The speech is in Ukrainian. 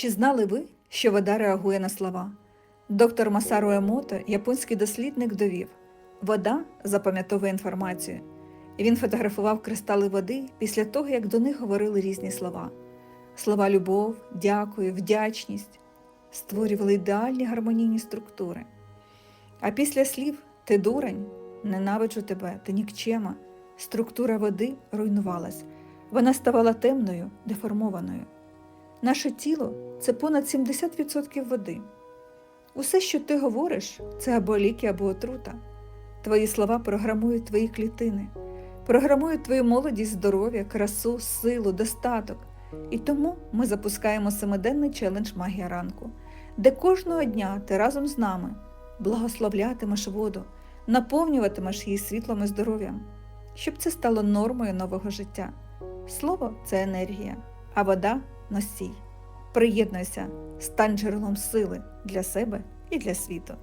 Чи знали ви, що вода реагує на слова? Доктор Масару Емото, японський дослідник, довів: вода запам'ятовує інформацію. Він фотографував кристали води після того, як до них говорили різні слова. Слова любов, дякую, вдячність створювали ідеальні гармонійні структури. А після слів ти дурень, ненавиджу тебе, ти нікчема, структура води руйнувалась, вона ставала темною, деформованою. Наше тіло це понад 70% води. Усе, що ти говориш, це або ліки, або отрута. Твої слова програмують твої клітини, програмують твою молодість, здоров'я, красу, силу, достаток. І тому ми запускаємо семиденний челендж Магія ранку, де кожного дня ти разом з нами благословлятимеш воду, наповнюватимеш її світлом і здоров'ям, щоб це стало нормою нового життя. Слово це енергія, а вода носій. Приєднуйся, стань джерелом сили для себе і для світу.